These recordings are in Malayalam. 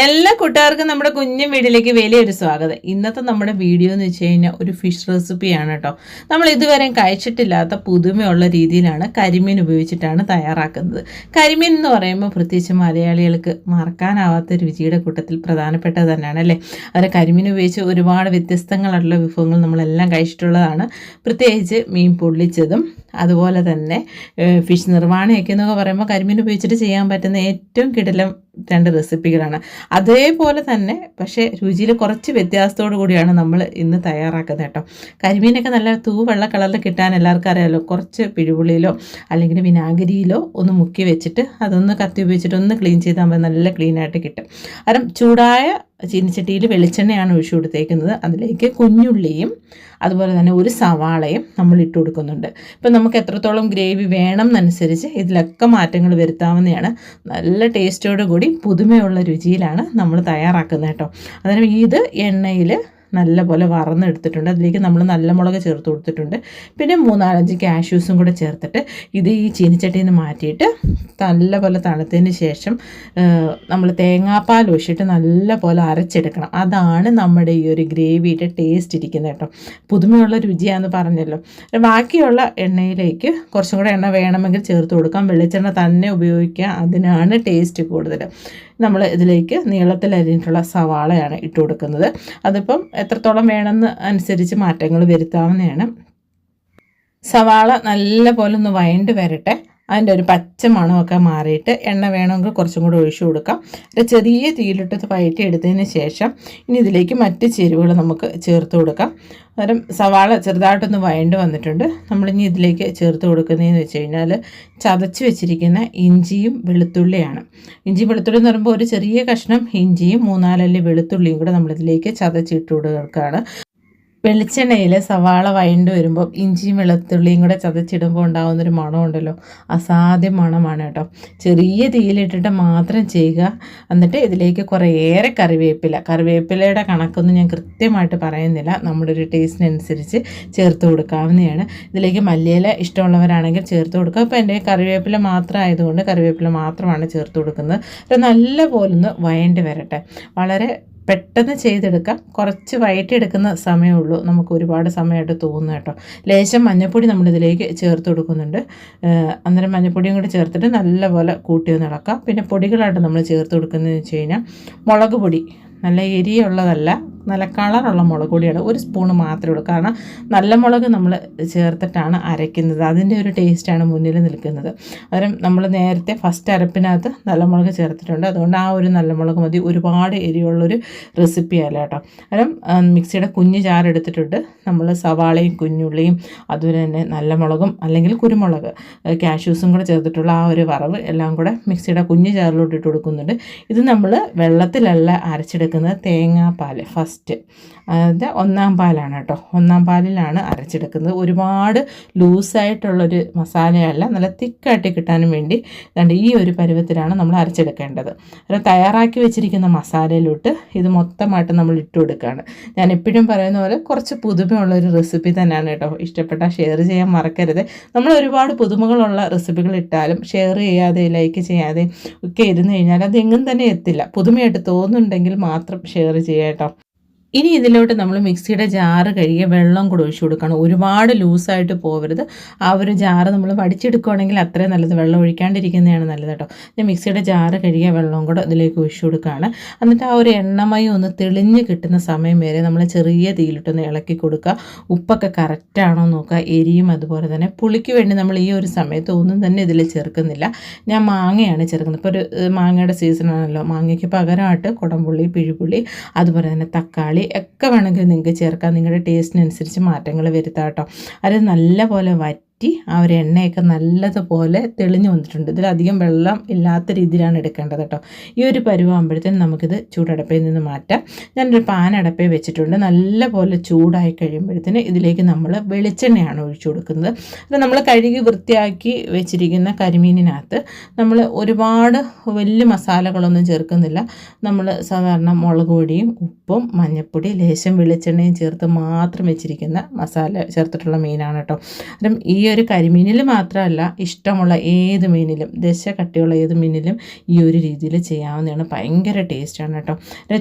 എല്ലാ കൂട്ടുകാർക്കും നമ്മുടെ കുഞ്ഞു വീട്ടിലേക്ക് വലിയൊരു സ്വാഗതം. ഇന്നത്തെ നമ്മുടെ വീഡിയോ എന്ന് വെച്ച് കഴിഞ്ഞാൽ ഒരു ഫിഷ് റെസിപ്പിയാണ് കേട്ടോ നമ്മൾ ഇതുവരെ കഴിച്ചിട്ടില്ലാത്ത പുതുമയുള്ള രീതിയിലാണ് കരിമീൻ ഉപയോഗിച്ചിട്ടാണ് തയ്യാറാക്കുന്നത്. കരിമീൻ എന്ന് പറയുമ്പോൾ പ്രത്യേകിച്ച് മലയാളികൾക്ക് മറക്കാനാവാത്ത രുചിയുടെ കൂട്ടത്തിൽ പ്രധാനപ്പെട്ടത് തന്നെയാണ് അല്ലേ? അതിന് കരിമീൻ ഉപയോഗിച്ച് ഒരുപാട് വ്യത്യസ്തങ്ങളായിട്ടുള്ള വിഭവങ്ങൾ നമ്മളെല്ലാം കഴിച്ചിട്ടുള്ളതാണ്. പ്രത്യേകിച്ച് മീൻ പൊള്ളിച്ചതും അതുപോലെ തന്നെ ഫിഷ് നിർവാണയൊക്കെ എന്നൊക്കെ പറയുമ്പോൾ കരിമീൻ ഉപയോഗിച്ചിട്ട് ചെയ്യാൻ പറ്റുന്ന ഏറ്റവും കിടലം രണ്ട് റെസിപ്പികളാണ് അതേപോലെ തന്നെ പക്ഷേ രുചിയിൽ കുറച്ച് വ്യത്യാസത്തോടു കൂടിയാണ് നമ്മൾ ഇന്ന് തയ്യാറാക്കുന്നത് കേട്ടോ. കരിമീനൊക്കെ നല്ല തൂവെള്ള കളറിൽ കിട്ടാൻ എല്ലാവർക്കും അറിയാമല്ലോ കുറച്ച് പിഴുപുള്ളിയിലോ അല്ലെങ്കിൽ വിനാഗിരിയിലോ ഒന്ന് മുക്കി വെച്ചിട്ട് അതൊന്ന് കത്തി ഉപയോഗിച്ചിട്ട് ഒന്ന് ക്ലീൻ ചെയ്താൽ നല്ല ക്ലീനായിട്ട് കിട്ടും. കാരണം ചൂടായ ചീനിച്ചട്ടിയിൽ വെളിച്ചെണ്ണയാണ് ഒഴിച്ചു കൊടുത്തേക്കുന്നത്. അതിലേക്ക് കുഞ്ഞുള്ളിയും അതുപോലെ തന്നെ ഒരു സവാളയും നമ്മൾ ഇട്ട് കൊടുക്കുന്നുണ്ട്. ഇപ്പം നമുക്ക് എത്രത്തോളം ഗ്രേവി വേണം എന്നനുസരിച്ച് ഇതിലൊക്കെ മാറ്റങ്ങൾ വരുത്താവുന്നതാണ്. നല്ല ടേസ്റ്റോടു കൂടി പുതുമയുള്ള രുചിയിലാണ് നമ്മൾ തയ്യാറാക്കുന്നത് കേട്ടോ. അന്നേരം ഇത് എണ്ണയിൽ നല്ലപോലെ വറന്നെടുത്തിട്ടുണ്ട്. അതിലേക്ക് നമ്മൾ നല്ല മുളക് ചേർത്ത് കൊടുത്തിട്ടുണ്ട്. പിന്നെ മൂന്നാലഞ്ച് കാഷ്യൂസും കൂടെ ചേർത്തിട്ട് ഇത് ഈ ചീനിച്ചട്ടിയിൽ നിന്ന് മാറ്റിയിട്ട് നല്ലപോലെ തണുത്തതിന് ശേഷം നമ്മൾ തേങ്ങാപ്പാൽ ഒഴിച്ചിട്ട് നല്ലപോലെ അരച്ചെടുക്കണം. അതാണ് നമ്മുടെ ഈ ഒരു ഗ്രേവിയുടെ ടേസ്റ്റ് ഇരിക്കുന്നത് കേട്ടോ. പുതുമയുള്ള രുചിയാന്ന് പറഞ്ഞല്ലോ. ബാക്കിയുള്ള എണ്ണയിലേക്ക് കുറച്ചും കൂടെ എണ്ണ വേണമെങ്കിൽ ചേർത്ത് കൊടുക്കാം. വെളിച്ചെണ്ണ തന്നെ ഉപയോഗിക്കുക അതിനാണ് ടേസ്റ്റ് കൂടുതൽ നമ്മൾ ഇതിലേക്ക് നീളത്തിൽ അരിഞ്ഞിട്ടുള്ള സവാളയാണ് ഇട്ട് കൊടുക്കുന്നത്. അതിപ്പം എത്രത്തോളം വേണമെന്ന് അനുസരിച്ച് മാറ്റങ്ങൾ വരുത്താവുന്നതാണ്. സവാള നല്ല പോലെ ഒന്ന് വയണ്ട് വരട്ടെ. അതിന്റെ ഒരു പച്ച മണമൊക്കെ മാറിയിട്ട് എണ്ണ വേണമെങ്കിൽ കുറച്ചും കൂടി ഒഴിച്ചു കൊടുക്കാം. ഒരു ചെറിയ തീയിലിട്ട് വയറ്റി എടുത്തതിന് ശേഷം ഇനി ഇതിലേക്ക് മറ്റ് ചേരുവകൾ നമുക്ക് ചേർത്ത് കൊടുക്കാം. അന്നേരം സവാള ചെറുതായിട്ടൊന്ന് വയണ്ട് വന്നിട്ടുണ്ട്. നമ്മളിനി ഇതിലേക്ക് ചേർത്ത് കൊടുക്കുന്നതെന്ന് വെച്ച് കഴിഞ്ഞാൽ ചതച്ച് വെച്ചിരിക്കുന്ന ഇഞ്ചിയും വെളുത്തുള്ളിയാണ്. ഇഞ്ചി വെളുത്തുള്ളി എന്ന് പറയുമ്പോൾ ഒരു ചെറിയ കഷ്ണം ഇഞ്ചിയും മൂന്നാലല്ലി വെളുത്തുള്ളിയും കൂടെ നമ്മളിതിലേക്ക് ചതച്ചിട്ട് കൊടുക്കുകയാണ്. വെളിച്ചെണ്ണയിൽ സവാള വഴണ്ട് വരുമ്പോൾ ഇഞ്ചിയും വെളുത്തുള്ളിയും കൂടെ ചതച്ചിടുമ്പോൾ ഉണ്ടാകുന്നൊരു മണമുണ്ടല്ലോ. അസാധ്യ മണമാണ് കേട്ടോ. ചെറിയ തീയിലിട്ടിട്ട് മാത്രം ചെയ്യുക. എന്നിട്ട് ഇതിലേക്ക് കുറേയേറെ കറിവേപ്പില. കറിവേപ്പിലയുടെ കണക്കൊന്നും ഞാൻ കൃത്യമായിട്ട് പറയുന്നില്ല. നമ്മുടെ ഒരു ടേസ്റ്റിനനുസരിച്ച് ചേർത്ത് കൊടുക്കാവുന്നതാണ്. ഇതിലേക്ക് മല്ലിയില ഇഷ്ടമുള്ളവരാണെങ്കിൽ ചേർത്ത് കൊടുക്കുക. അപ്പോൾ എന്റെ കറിവേപ്പില മാത്രം ആയതുകൊണ്ട് കറിവേപ്പില മാത്രമാണ് ചേർത്ത് കൊടുക്കുന്നത്. അത് നല്ല പോലൊന്ന് വയണ്ടി വരട്ടെ. വളരെ പെട്ടെന്ന് ചെയ്തെടുക്കാം കുറച്ച് വയറ്റിയെടുക്കുന്ന സമയമുള്ളൂ നമുക്ക് ഒരുപാട് സമയമായിട്ട് തോന്നുന്നു കേട്ടോ. ലേശം മഞ്ഞൾപ്പൊടി നമ്മളിതിലേക്ക് ചേർത്ത് കൊടുക്കുന്നുണ്ട്. അന്നേരം മഞ്ഞൾപ്പൊടിയും കൂടി ചേർത്തിട്ട് നല്ലപോലെ കൂട്ടി ഒന്ന് ഇളക്കാം. പിന്നെ പൊടികളായിട്ട് നമ്മൾ ചേർത്ത് കൊടുക്കുന്നതെന്ന് വെച്ച് കഴിഞ്ഞാൽ മുളക് പൊടി. നല്ല എരിയുള്ളതല്ല നല്ല കളറുള്ള മുളക് പൊടിയാണ്. ഒരു സ്പൂണ് മാത്രമേ ഉള്ളൂ. കാരണം നല്ല മുളക് നമ്മൾ ചേർത്തിട്ടാണ് അരയ്ക്കുന്നത്. അതിന്റെ ഒരു ടേസ്റ്റാണ് മുന്നിൽ നിൽക്കുന്നത്. അന്നേരം നമ്മൾ നേരത്തെ ഫസ്റ്റ് അരപ്പിനകത്ത് നല്ല മുളക് ചേർത്തിട്ടുണ്ട്. അതുകൊണ്ട് ആ ഒരു നല്ല മുളക് മതി. ഒരുപാട് എരിവുള്ളൊരു റെസിപ്പി അല്ല കേട്ടോ. അന്നേരം മിക്സിയുടെ കുഞ്ഞ് ചാരെടുത്തിട്ടുണ്ട് നമ്മൾ സവാളയും കുഞ്ഞുള്ളിയും അതുപോലെ തന്നെ നല്ല മുളകും അല്ലെങ്കിൽ കുരുമുളക് കാഷ്യൂസും കൂടെ ചേർത്തിട്ടുള്ള ആ ഒരു വറവ് എല്ലാം കൂടെ മിക്സിയുടെ കുഞ്ഞ് ജാറിലോട്ട് ഇട്ട് കൊടുക്കുന്നുണ്ട്. ഇത് നമ്മൾ വെള്ളത്തിലല്ല അരച്ചെടുക്കുന്നത് തേങ്ങാപ്പാൽ ഫസ്റ്റ് അത് ഒന്നാം പാലാണ് കേട്ടോ. ഒന്നാം പാലിലാണ് അരച്ചെടുക്കുന്നത്. ഒരുപാട് ലൂസായിട്ടുള്ളൊരു മസാലയല്ല. നല്ല തിക്കായിട്ട് കിട്ടാനും വേണ്ടി രണ്ട് ഈ ഒരു പരുവത്തിലാണ് നമ്മൾ അരച്ചെടുക്കേണ്ടത്. അത് തയ്യാറാക്കി വെച്ചിരിക്കുന്ന മസാലയിലോട്ട് ഇത് മൊത്തമായിട്ട് നമ്മൾ ഇട്ട് കൊടുക്കുകയാണ് ഞാൻ എപ്പോഴും പറയുന്ന പോലെ കുറച്ച് പുതുമയുള്ളൊരു റെസിപ്പി തന്നെയാണ് കേട്ടോ. ഇഷ്ടപ്പെട്ടാൽ ഷെയർ ചെയ്യാൻ മറക്കരുത്. നമ്മൾ ഒരുപാട് പുതുമകളുള്ള റെസിപ്പികൾ ഇട്ടാലും ഷെയർ ചെയ്യാതെ ലൈക്ക് ചെയ്യാതെ ഒക്കെ ഇരുന്ന് കഴിഞ്ഞാൽ അത് എങ്ങും തന്നെ എത്തില്ല. പുതുമയായിട്ട് തോന്നുന്നുണ്ടെങ്കിൽ മാത്രം ഷെയർ ചെയ്യാം കേട്ടോ ഇനി ഇതിലോട്ട് നമ്മൾ മിക്സിയുടെ ജാറ് കഴുകിയ വെള്ളം കൂടെ ഒഴിച്ചു കൊടുക്കണം. ഒരുപാട് ലൂസായിട്ട് പോകരുത് ആ ഒരു ജാറ് നമ്മൾ വടിച്ചെടുക്കുകയാണെങ്കിൽ അത്രയും നല്ലത്. വെള്ളം ഒഴിക്കാണ്ടിരിക്കുന്നതാണ് നല്ലത് കേട്ടോ. ഞാൻ മിക്സിയുടെ ജാറ് കഴുകിയ വെള്ളം കൂടെ ഇതിലേക്ക് ഒഴിച്ചു കൊടുക്കുകയാണ്. എന്നിട്ട് ആ ഒരു എണ്ണമയം ഒന്ന് തെളിഞ്ഞ് കിട്ടുന്ന സമയം വരെ നമ്മൾ ചെറിയ തീയിലിട്ടൊന്ന് ഇളക്കി കൊടുക്കുക. ഉപ്പൊക്കെ കറക്റ്റാണോ നോക്കുക. എരിയും അതുപോലെ തന്നെ. പുളിക്ക് വേണ്ടി നമ്മൾ ഈ ഒരു സമയത്ത് ഒന്നും തന്നെ ഇതിൽ ചേർക്കുന്നില്ല. ഞാൻ മാങ്ങയാണ് ചേർക്കുന്നത്. ഇപ്പോൾ ഒരു മാങ്ങയുടെ സീസണാണല്ലോ മാങ്ങയ്ക്ക് പകരമായിട്ട് കുടംപുള്ളി പിഴുപുള്ളി അതുപോലെ തന്നെ തക്കാളി ഒക്കെ വേണമെങ്കിൽ നിങ്ങൾക്ക് ചേർക്കാം. നിങ്ങളുടെ ടേസ്റ്റിനനുസരിച്ച് മാറ്റങ്ങൾ വരുത്താം കേട്ടോ. അത് നല്ലപോലെ വറ്റി ആ ഒരു എണ്ണയൊക്കെ നല്ലതുപോലെ തെളിഞ്ഞു വന്നിട്ടുണ്ട്. ഇതിലധികം വെള്ളം ഇല്ലാത്ത രീതിയിലാണ് എടുക്കേണ്ടത് കേട്ടോ. ഈ ഒരു പരുവാകുമ്പോഴത്തേനും നമുക്കിത് ചൂടടപ്പയിൽ നിന്ന് മാറ്റാം. ഞാനൊരു പാൻ അടപ്പേ വെച്ചിട്ടുണ്ട്. നല്ലപോലെ ചൂടായി കഴിയുമ്പോഴത്തേന് ഇതിലേക്ക് നമ്മൾ വെളിച്ചെണ്ണയാണ് ഒഴിച്ചു കൊടുക്കുന്നത്. അത് നമ്മൾ കഴുകി വൃത്തിയാക്കി വെച്ചിരിക്കുന്ന കരിമീനിനകത്ത് നമ്മൾ ഒരുപാട് വലിയ മസാലകളൊന്നും ചേർക്കുന്നില്ല. നമ്മൾ സാധാരണ മുളക് പൊടിയും ഉപ്പും മഞ്ഞൾപ്പൊടി ലേശം വെളിച്ചെണ്ണയും ചേർത്ത് മാത്രം വെച്ചിരിക്കുന്ന മസാല ചേർത്തിട്ടുള്ള മീനാണ് കേട്ടോ. അപ്പം ഈ ഒരു കരിമീനിൽ മാത്രമല്ല ഇഷ്ടമുള്ള ഏത് മീനിലും ദശ കട്ടിയുള്ള ഏത് മീനിലും ഈ ഒരു രീതിയിൽ ചെയ്യാവുന്നതാണ്. ഭയങ്കര ടേസ്റ്റാണ് കേട്ടോ.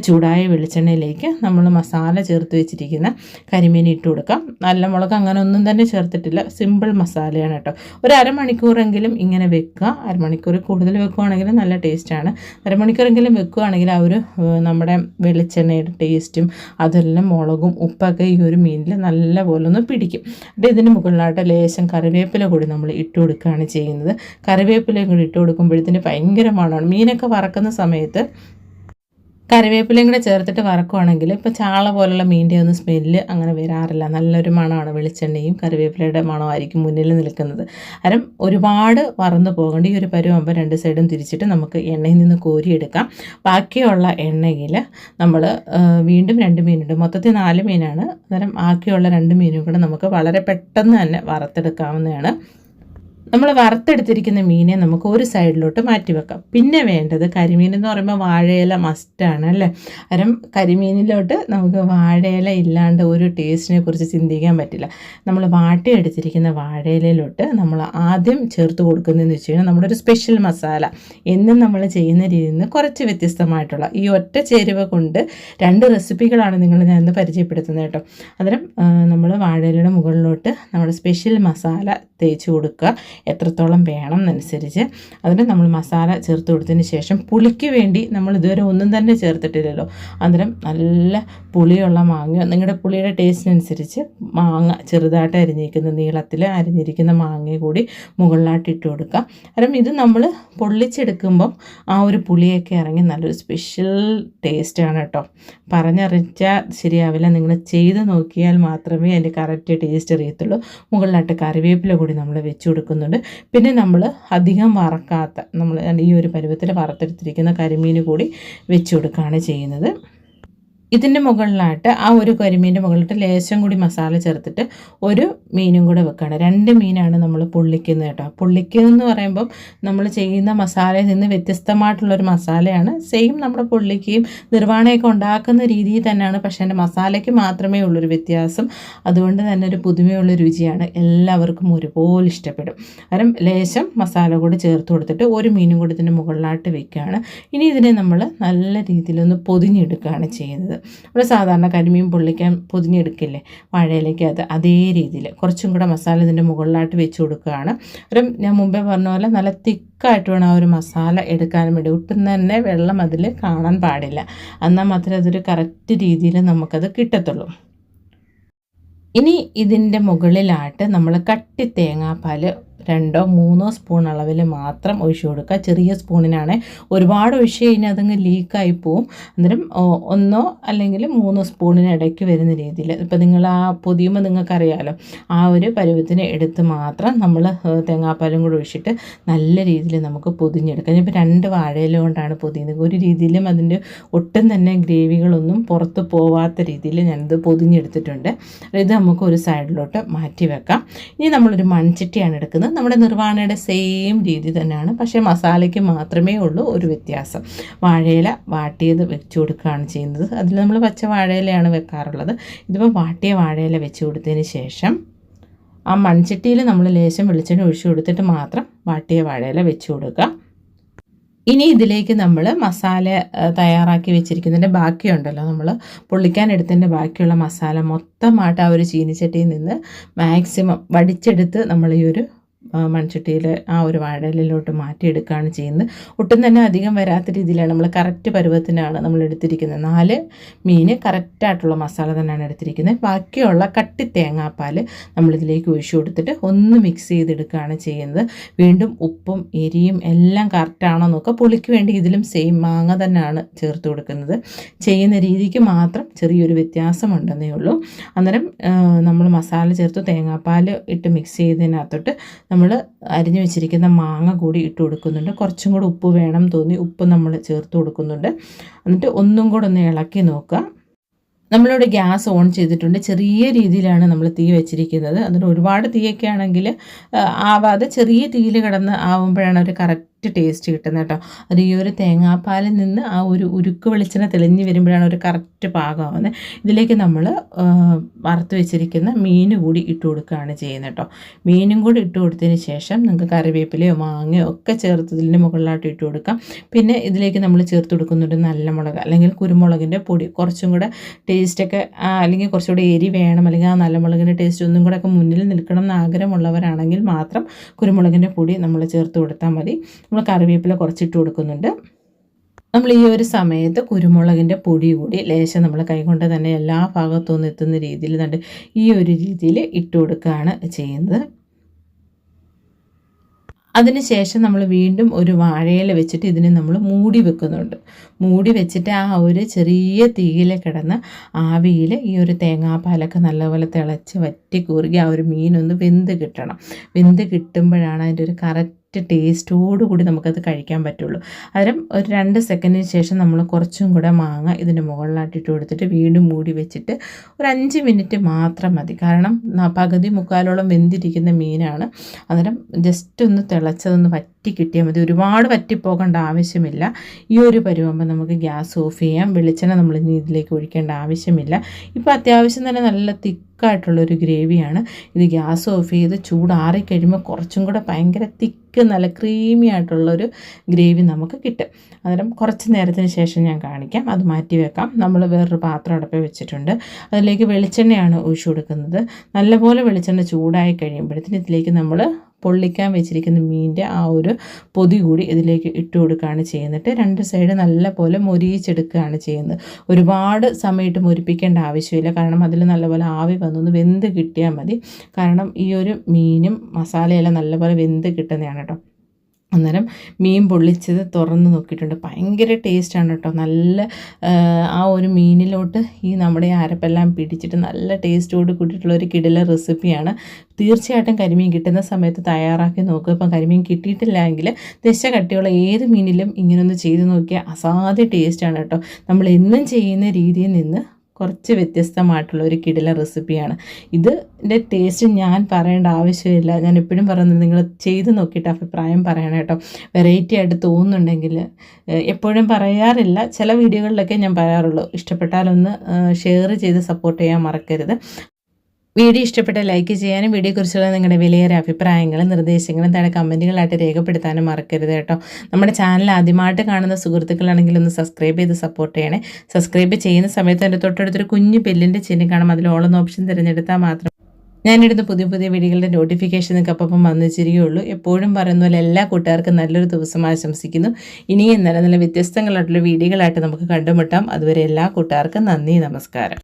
ചൂടായ വെളിച്ചെണ്ണയിലേക്ക് നമ്മൾ മസാല ചേർത്ത് വെച്ചിരിക്കുന്ന കരിമീൻ ഇട്ട് കൊടുക്കാം. നല്ല മുളക് അങ്ങനെ ഒന്നും തന്നെ ചേർത്തിട്ടില്ല. സിമ്പിൾ മസാലയാണ് കേട്ടോ. ഒരു അരമണിക്കൂറെങ്കിലും ഇങ്ങനെ വെക്കുക. അരമണിക്കൂർ കൂടുതൽ വെക്കുകയാണെങ്കിൽ നല്ല ടേസ്റ്റാണ് അരമണിക്കൂറെങ്കിലും വെക്കുകയാണെങ്കിൽ ആ ഒരു നമ്മുടെ വെളിച്ചെണ്ണയുടെ ടേസ്റ്റും അതെല്ലാം മുളകും ഉപ്പൊക്കെ ഈ ഒരു മീനിൽ നല്ലപോലെ ഒന്ന് പിടിക്കും. അപ്പോൾ ഇതിന് മുകളിലായിട്ട് ലേശം കറിവേപ്പില കൂടി നമ്മൾ ഇട്ട് കൊടുക്കുകയാണ് ചെയ്യുന്നത്. കറിവേപ്പിലയും കൂടി ഇട്ട് കൊടുക്കുമ്പോഴത്തേന് ഭയങ്കര മണമാണ്. മീനൊക്കെ വറക്കുന്ന സമയത്ത് കറിവേപ്പിലയും കൂടെ ചേർത്തിട്ട് വറക്കുവാണെങ്കിൽ ഇപ്പോൾ ചാള പോലുള്ള മീന്റെ ഒന്നും സ്മെല്ല് അങ്ങനെ വരാറില്ല. നല്ലൊരു മണമാണ് വെളിച്ചെണ്ണയും കറിവേപ്പിലയുടെ മണമായിരിക്കും മുന്നിൽ നിൽക്കുന്നത്. അരം ഒരുപാട് വറന്നു പോകേണ്ട ഈ ഒരു പരുവാകുമ്പോൾ രണ്ട് സൈഡും തിരിച്ചിട്ട് നമുക്ക് എണ്ണയിൽ നിന്ന് കോരിയെടുക്കാം. ബാക്കിയുള്ള എണ്ണയിൽ നമ്മൾ വീണ്ടും രണ്ട് മീനുണ്ട്. മൊത്തത്തിൽ നാല് മീനാണ്. അന്നേരം ബാക്കിയുള്ള രണ്ട് മീനും കൂടെ നമുക്ക് വളരെ പെട്ടെന്ന് തന്നെ വറുത്തെടുക്കാവുന്നതാണ്. നമ്മൾ വറുത്തെടുത്തിരിക്കുന്ന മീനെ നമുക്ക് ഒരു സൈഡിലോട്ട് മാറ്റി വെക്കാം. പിന്നെ വേണ്ടത് കരിമീൻ എന്ന് പറയുമ്പോൾ വാഴയില മസ്റ്റാണ് അല്ലേ? അരം കരിമീനിലോട്ട് നമുക്ക് വാഴയില ഇല്ലാണ്ട് ഒരു ടേസ്റ്റിനെ കുറിച്ച് ചിന്തിക്കാൻ പറ്റില്ല. നമ്മൾ വാട്ടിയെടുത്തിരിക്കുന്ന വാഴയിലയിലോട്ട് നമ്മൾ ആദ്യം ചേർത്ത് കൊടുക്കുന്നതെന്ന് വെച്ച് കഴിഞ്ഞാൽ നമ്മുടെ ഒരു സ്പെഷ്യൽ മസാല എന്നും നമ്മൾ ചെയ്യുന്ന രീതിയിൽ നിന്ന് കുറച്ച് വ്യത്യസ്തമായിട്ടുള്ള ഈ ഒറ്റ ചേരുവ കൊണ്ട് രണ്ട് റെസിപ്പികളാണ് നിങ്ങൾ ഞാൻ ഇന്ന് പരിചയപ്പെടുത്തുന്നത് കേട്ടോ. അന്നേരം നമ്മൾ വാഴയിലയുടെ മുകളിലോട്ട് നമ്മുടെ സ്പെഷ്യൽ മസാല തേച്ച് കൊടുക്കുക. എത്രത്തോളം വേണം എന്നനുസരിച്ച് അതിന് നമ്മൾ മസാല ചേർത്ത് കൊടുത്തതിന് ശേഷം പുളിക്ക് വേണ്ടി നമ്മൾ ഇതുവരെ ഒന്നും തന്നെ ചേർത്തിട്ടില്ലല്ലോ. അന്നേരം നല്ല പുളിയുള്ള മാങ്ങ നിങ്ങളുടെ പുളിയുടെ ടേസ്റ്റിനനുസരിച്ച് മാങ്ങ ചെറുതായിട്ട് അരിഞ്ഞിരിക്കുന്ന നീളത്തിൽ അരിഞ്ഞിരിക്കുന്ന മാങ്ങ കൂടി മുകളിലായിട്ട് ഇട്ട് കൊടുക്കാം കാരണം ഇത് നമ്മൾ പൊള്ളിച്ചെടുക്കുമ്പം ആ ഒരു പുളിയൊക്കെ ഇറങ്ങി നല്ലൊരു സ്പെഷ്യൽ ടേസ്റ്റാണ് കേട്ടോ. പറഞ്ഞറിയിച്ചാൽ ശരിയാവില്ല. നിങ്ങൾ ചെയ്ത് നോക്കിയാൽ മാത്രമേ അതിന്റെ കറക്റ്റ് ടേസ്റ്റ് അറിയത്തുള്ളൂ. മുകളിലായിട്ട് കറിവേപ്പില കൂടി നമ്മൾ വെച്ച് കൊടുക്കുന്നുണ്ട്. പിന്നെ നമ്മൾ അധികം വറക്കാത്ത നമ്മൾ ഈ ഒരു പരുവത്തിൽ വറുത്തെടുത്തിരിക്കുന്ന കരിമീൻ കൂടി വെച്ച് കൊടുക്കുകയാണ് ചെയ്യുന്നത്. ഇതിന്റെ മുകളിലായിട്ട് ആ ഒരു കരിമീന്റെ മുകളിലിട്ട് ലേശം കൂടി മസാല ചേർത്തിട്ട് ഒരു മീനും കൂടെ വെക്കുകയാണ് രണ്ട് മീനാണ് നമ്മൾ പൊള്ളിക്കുന്നത് കേട്ടോ. പൊള്ളിക്കുന്നതെന്ന് പറയുമ്പം നമ്മൾ ചെയ്യുന്ന മസാലയിൽ നിന്ന് വ്യത്യസ്തമായിട്ടുള്ളൊരു മസാലയാണ്. സെയിം നമ്മുടെ പൊള്ളിക്കുകയും നിർവാണയൊക്കെ ഉണ്ടാക്കുന്ന രീതിയിൽ തന്നെയാണ് പക്ഷേ എന്റെ മസാലയ്ക്ക് മാത്രമേ ഉള്ളൊരു വ്യത്യാസം. അതുകൊണ്ട് തന്നെ ഒരു പുതുമയുള്ള രുചിയാണ് എല്ലാവർക്കും ഒരുപോലെ ഇഷ്ടപ്പെടും. കാരണം ലേശം മസാല കൂടി ചേർത്ത് കൊടുത്തിട്ട് ഒരു മീനും കൂടി ഇതിന്റെ മുകളിലായിട്ട് വെക്കുകയാണ് ഇനി ഇതിനെ നമ്മൾ നല്ല രീതിയിലൊന്ന് പൊതിഞ്ഞെടുക്കുകയാണ് ചെയ്യുന്നത്. നമ്മൾ സാധാരണ കരിമീൻ പൊള്ളിക്കാൻ പൊതിഞ്ഞെടുക്കില്ലേ വാഴയിലേക്ക് അത് അതേ രീതിയിൽ കുറച്ചും കൂടെ മസാല ഇതിന്റെ മുകളിലായിട്ട് വെച്ച് കൊടുക്കുകയാണ്. ഒരു ഞാൻ മുമ്പേ പറഞ്ഞ പോലെ നല്ല തിക്കായിട്ട് വേണം ആ ഒരു മസാല എടുക്കാൻ വേണ്ടി. ഒട്ടും തന്നെ വെള്ളം അതിൽ കാണാൻ പാടില്ല. എന്നാൽ മാത്രമേ അതൊരു കറക്റ്റ് രീതിയിൽ നമുക്കത് കിട്ടത്തുള്ളൂ. ഇനി ഇതിന്റെ മുകളിലായിട്ട് നമ്മൾ കട്ടി തേങ്ങാപ്പാൽ രണ്ടോ മൂന്നോ സ്പൂൺ അളവിൽ മാത്രം ഒഴിച്ചു കൊടുക്കുക. ചെറിയ സ്പൂണിനാണ്. ഒരുപാട് ഒഴിച്ച് കഴിഞ്ഞാൽ അതങ്ങ് ലീക്കായി പോവും. അന്നേരം ഒന്നോ അല്ലെങ്കിൽ മൂന്നോ സ്പൂണിന് ഇടയ്ക്ക് വരുന്ന രീതിയിൽ. ഇപ്പം നിങ്ങൾ ആ പൊതിയുമ്പോൾ നിങ്ങൾക്കറിയാമല്ലോ ആ ഒരു പരുവത്തിന് എടുത്ത് മാത്രം നമ്മൾ തേങ്ങാപ്പാലും കൂടെ ഒഴിച്ചിട്ട് നല്ല രീതിയിൽ നമുക്ക് പൊതിഞ്ഞെടുക്കാം. ഇപ്പോൾ രണ്ട് വാഴയില കൊണ്ടാണ് പൊതിയുന്നത്. ഒരു രീതിയിലും അതിന്റെ ഒട്ടും തന്നെ ഗ്രേവികളൊന്നും പുറത്ത് പോവാത്ത രീതിയിൽ ഞാനിത് പൊതിഞ്ഞെടുത്തിട്ടുണ്ട്. ഇത് നമുക്ക് ഒരു സൈഡിലോട്ട് മാറ്റി വെക്കാം. ഇനി നമ്മളൊരു മൺചട്ടിയാണ് എടുക്കുന്നത്. നമ്മുടെ നിർവാണയുടെ സെയിം രീതി തന്നെയാണ്. പക്ഷേ മസാലയ്ക്ക് മാത്രമേ ഉള്ളൂ ഒരു വ്യത്യാസം. വാഴയില വാട്ടിയത് വെച്ചു കൊടുക്കുകയാണ് ചെയ്യുന്നത്. അതിൽ നമ്മൾ പച്ച വാഴയിലയാണ് വെക്കാറുള്ളത്. ഇതിപ്പോൾ വാട്ടിയ വാഴയില വെച്ച് കൊടുത്തതിന് ശേഷം ആ മൺചട്ടിയിൽ നമ്മൾ ലേശം വെളിച്ചെണ്ണ ഒഴിച്ചു കൊടുത്തിട്ട് മാത്രം വാട്ടിയ വാഴയില വെച്ച് കൊടുക്കുക. ഇനി ഇതിലേക്ക് നമ്മൾ മസാല തയ്യാറാക്കി വെച്ചിരിക്കുന്നതിന്റെ ബാക്കിയുണ്ടല്ലോ. നമ്മൾ പൊള്ളിക്കാൻ എടുത്തതിന്റെ ബാക്കിയുള്ള മസാല മൊത്തമായിട്ട് ആ ഒരു ചീനിച്ചട്ടിയിൽ നിന്ന് മാക്സിമം വടിച്ചെടുത്ത് നമ്മൾ ഈ ഒരു മൺചട്ടിയിൽ ആ ഒരു വാഴയിലോട്ട് മാറ്റിയെടുക്കുകയാണ് ചെയ്യുന്നത്. ഒട്ടും തന്നെ അധികം വരാത്ത രീതിയിലാണ് നമ്മൾ കറക്റ്റ് പരുവത്തിനാണ് നമ്മൾ എടുത്തിരിക്കുന്നത്. നാല് മീൻ കറക്റ്റായിട്ടുള്ള മസാല തന്നെയാണ് എടുത്തിരിക്കുന്നത്. ബാക്കിയുള്ള കട്ടി തേങ്ങാപ്പാൽ നമ്മളിതിലേക്ക് ഒഴിച്ചു കൊടുത്തിട്ട് ഒന്ന് മിക്സ് ചെയ്തെടുക്കുകയാണ് ചെയ്യുന്നത്. വീണ്ടും ഉപ്പും എരിയും എല്ലാം കറക്റ്റാണോ നോക്കുക. പുളിക്ക് വേണ്ടി ഇതിലും സെയിം മാങ്ങ തന്നെയാണ് ചേർത്ത് കൊടുക്കുന്നത്. ചെയ്യുന്ന രീതിക്ക് മാത്രം ചെറിയൊരു വ്യത്യാസമുണ്ടെന്നേ ഉള്ളൂ. അന്നേരം നമ്മൾ മസാല ചേർത്ത് തേങ്ങാപ്പാൽ ഇട്ട് മിക്സ് ചെയ്തതിനകത്തോട്ട് നമ്മൾ അരിഞ്ഞു വെച്ചിരിക്കുന്ന മാങ്ങ കൂടി ഇട്ട് കൊടുക്കുന്നുണ്ട്. കുറച്ചും കൂടി ഉപ്പ് വേണം തോന്നി ഉപ്പ് നമ്മൾ ചേർത്ത് കൊടുക്കുന്നുണ്ട്. എന്നിട്ട് ഒന്നും കൂടെ ഒന്ന് ഇളക്കി നോക്കുക. നമ്മളിവിടെ ഗ്യാസ് ഓൺ ചെയ്തിട്ടുണ്ട്. ചെറിയ രീതിയിലാണ് നമ്മൾ തീ വെച്ചിരിക്കുന്നത്. അതിന് ഒരുപാട് തീയൊക്കെ ആണെങ്കിൽ ആവാതെ ചെറിയ തീയിൽ കിടന്ന് ആവുമ്പോഴാണ് ഒരു കറക്റ്റ് ടേസ്റ്റ് കിട്ടുന്നത് കേട്ടോ അത് ഈ ഒരു തേങ്ങാപ്പാലിൽ നിന്ന് ആ ഒരു ഉരുക്ക് വെളിച്ചെണ്ണ തെളിഞ്ഞ് വരുമ്പോഴാണ് ഒരു കറക്റ്റ് പാകമാവുന്നത് ഇതിലേക്ക് നമ്മൾ വറുത്ത് വെച്ചിരിക്കുന്ന മീൻ കൂടി ഇട്ട് കൊടുക്കുകയാണ് ചെയ്യുന്നത് കേട്ടോ മീനും കൂടി ഇട്ട് കൊടുത്തതിന് ശേഷം നിങ്ങൾക്ക് കറിവേപ്പിലയോ മാങ്ങയോ ഒക്കെ ചേർത്ത് ഇതിന്റെ മുകളിലായിട്ട് ഇട്ട് കൊടുക്കാം. പിന്നെ ഇതിലേക്ക് നമ്മൾ ചേർത്ത് കൊടുക്കുന്നുണ്ട് നല്ല മുളക് അല്ലെങ്കിൽ കുരുമുളകിന്റെ പൊടി. കുറച്ചും കൂടെ ടേസ്റ്റൊക്കെ അല്ലെങ്കിൽ കുറച്ചുകൂടെ എരി വേണം അല്ലെങ്കിൽ ആ നല്ല മുളകിന്റെ ടേസ്റ്റ് ഒന്നും കൂടെ ഒക്കെ മുന്നിൽ നിൽക്കണം എന്ന് ആഗ്രഹമുള്ളവരാണെങ്കിൽ മാത്രം കുരുമുളകിന്റെ പൊടി നമ്മൾ ചേർത്ത് കൊടുത്താൽ മതി. നമ്മൾ കറിവേപ്പില കുറച്ചിട്ട് കൊടുക്കുന്നുണ്ട്. നമ്മൾ ഈ ഒരു സമയത്ത് കുരുമുളകിന്റെ പൊടി കൂടി ലേശം നമ്മൾ കൈകൊണ്ട് തന്നെ എല്ലാ ഭാഗത്തുനിന്ന് എത്തുന്ന രീതിയിൽ കണ്ട് ഈ ഒരു രീതിയിൽ ഇട്ട് കൊടുക്കുകയാണ് ചെയ്യുന്നത്. അതിനുശേഷം നമ്മൾ വീണ്ടും ഒരു വാഴയില വെച്ചിട്ട് ഇതിനെ നമ്മൾ മൂടി വെക്കുന്നുണ്ട്. മൂടി വെച്ചിട്ട് ആ ഒരു ചെറിയ തീയിൽ കിടന്ന് ആവിയിൽ ഈ ഒരു തേങ്ങാപ്പാലൊക്കെ നല്ലപോലെ തിളച്ച് വറ്റി കൂറുകി ആ ഒരു മീനൊന്ന് വെന്ത് കിട്ടണം. വെന്ത് കിട്ടുമ്പോഴാണ് അതിന്റെ ഒരു കറക്റ്റ് ടേസ്റ്റോടു കൂടി നമുക്കത് കഴിക്കാൻ പറ്റുള്ളൂ. അന്നേരം ഒരു രണ്ട് സെക്കൻഡിന് ശേഷം നമ്മൾ കുറച്ചും കൂടെ മാങ്ങ ഇതിന്റെ മുകളിലായിട്ട് ഇട്ട് കൊടുത്തിട്ട് വീണ്ടും മൂടി വെച്ചിട്ട് ഒരു അഞ്ച് മിനിറ്റ് മാത്രം മതി. കാരണം പകുതി മുക്കാലോളം വെന്തിരിക്കുന്ന മീനാണ്. അന്നേരം ജസ്റ്റ് ഒന്ന് തിളച്ചതൊന്ന് വറ്റി കിട്ടിയാൽ മതി. ഒരുപാട് വറ്റിപ്പോകേണ്ട ആവശ്യമില്ല. ഈ ഒരു പരുവുമ്പോൾ നമുക്ക് ഗ്യാസ് ഓഫ് ചെയ്യാം. വെളിച്ചെണ്ണ നമ്മൾ ഇനി ഇതിലേക്ക് ഒഴിക്കേണ്ട ആവശ്യമില്ല. ഇപ്പോൾ അത്യാവശ്യം തന്നെ നല്ല തിക്ക് തിക്കായിട്ടുള്ളൊരു ഗ്രേവിയാണ്. ഇത് ഗ്യാസ് ഓഫ് ചെയ്ത് ചൂടാറി കഴിയുമ്പോൾ കുറച്ചും കൂടെ ഭയങ്കര തിക്ക് നല്ല ക്രീമി ആയിട്ടുള്ളൊരു ഗ്രേവി നമുക്ക് കിട്ടും. അന്നേരം കുറച്ച് നേരത്തിന് ശേഷം ഞാൻ കാണിക്കാം. അത് മാറ്റി വെക്കാം. നമ്മൾ വേറൊരു പാത്രം അടപ്പ് വെച്ചിട്ടുണ്ട്. അതിലേക്ക് വെളിച്ചെണ്ണയാണ് ഒഴിച്ചു കൊടുക്കുന്നത്. നല്ലപോലെ വെളിച്ചെണ്ണ ചൂടായി കഴിയുമ്പോഴത്തേന് ഇതിലേക്ക് നമ്മൾ പൊള്ളിക്കാൻ വെച്ചിരിക്കുന്ന മീനിന്റെ ആ ഒരു പൊതി കൂടി ഇതിലേക്ക് ഇട്ട് കൊടുക്കുകയാണ് ചെയ്യുന്നിട്ട് രണ്ട് സൈഡ് നല്ല പോലെ മൊരിയിച്ചെടുക്കുകയാണ് ചെയ്യുന്നത്. ഒരുപാട് സമയത്ത് മൊരിപ്പിക്കേണ്ട ആവശ്യമില്ല. കാരണം അതിൽ നല്ലപോലെ ആവി വന്നൊന്ന് വെന്ത് കിട്ടിയാൽ മതി. കാരണം ഈ ഒരു മീനും മസാലയെല്ലാം നല്ലപോലെ വെന്ത് കിട്ടുന്നതാണ് കേട്ടോ അന്നേരം മീൻ പൊള്ളിച്ചത് തുറന്ന് നോക്കിയിട്ടുണ്ട്. ഭയങ്കര ടേസ്റ്റാണ് കേട്ടോ. നല്ല ആ ഒരു മീനിലോട്ട് ഈ നമ്മുടെ അരപ്പെല്ലാം പിടിച്ചിട്ട് നല്ല ടേസ്റ്റോട് കൂട്ടിയിട്ടുള്ള ഒരു കിടില റെസിപ്പിയാണ് തീർച്ചയായിട്ടും കരിമീൻ കിട്ടുന്ന സമയത്ത് തയ്യാറാക്കി നോക്കുക ഇപ്പം കരിമീൻ കിട്ടിയിട്ടില്ലെങ്കിൽ ദശ കട്ടിയുള്ള ഏത് മീനിലും ഇങ്ങനെയൊന്ന് ചെയ്ത് നോക്കിയാൽ അസാധ്യ ടേസ്റ്റാണ് കേട്ടോ. നമ്മൾ എന്നും ചെയ്യുന്ന രീതിയിൽ നിന്ന് കുറച്ച് വ്യത്യസ്തമായിട്ടുള്ള ഒരു കിടില റെസിപ്പിയാണ്. ഇതിന്റെ ടേസ്റ്റ് ഞാൻ പറയേണ്ട ആവശ്യമില്ല. ഞാൻ എപ്പോഴും പറയുന്നത് നിങ്ങൾ ചെയ്ത് നോക്കിയിട്ട് അഭിപ്രായം പറയണം കേട്ടോ. വെറൈറ്റി ആയിട്ട് തോന്നുന്നുണ്ടെങ്കിൽ എപ്പോഴും പറയാറില്ല. ചില വീഡിയോകളിലൊക്കെ ഞാൻ പറയാറുള്ളൂ. ഇഷ്ടപ്പെട്ടാലൊന്ന് ഷെയർ ചെയ്ത് സപ്പോർട്ട് ചെയ്യാൻ മറക്കരുത്. വീഡിയോ ഇഷ്ടപ്പെട്ട ലൈക്ക് ചെയ്യാനും വീഡിയോയെക്കുറിച്ചുള്ള നിങ്ങളുടെ വിലയേറെ അഭിപ്രായങ്ങളും നിർദ്ദേശങ്ങളും താഴെ കമന്റുകളായിട്ട് രേഖപ്പെടുത്താനും മറക്കരുത് കേട്ടോ. നമ്മുടെ ചാനൽ ആദ്യമായിട്ട് കാണുന്ന സുഹൃത്തുക്കളാണെങ്കിൽ ഒന്ന് സബ്സ്ക്രൈബ് ചെയ്ത് സപ്പോർട്ട് ചെയ്യണേ. സബ്സ്ക്രൈബ് ചെയ്യുന്ന സമയത്ത് എന്റെ തൊട്ടടുത്തൊരു കുഞ്ഞു ബെല്ലിന്റെ ചിഹ്നം കാണാം. അതിൽ ഓളെന്ന ഓപ്ഷൻ തിരഞ്ഞെടുത്താൽ മാത്രം ഞാനിടുന്ന പുതിയ പുതിയ വീഡിയോകളുടെ നോട്ടിഫിക്കേഷൻ നിങ്ങൾക്ക് അപ്പം വന്നിച്ചിരിക്കുകയുള്ളൂ എപ്പോഴും പറയുന്ന പോലെ എല്ലാ കൂട്ടുകാർക്കും നല്ലൊരു ദിവസം ആശംസിക്കുന്നു. ഇനിയും നല്ല നല്ല വ്യത്യസ്തങ്ങളായിട്ടുള്ള വീഡിയോകളായിട്ട് നമുക്ക് കണ്ടുമുട്ടാം. അതുവരെ എല്ലാ കൂട്ടുകാർക്കും നന്ദി നമസ്കാരം.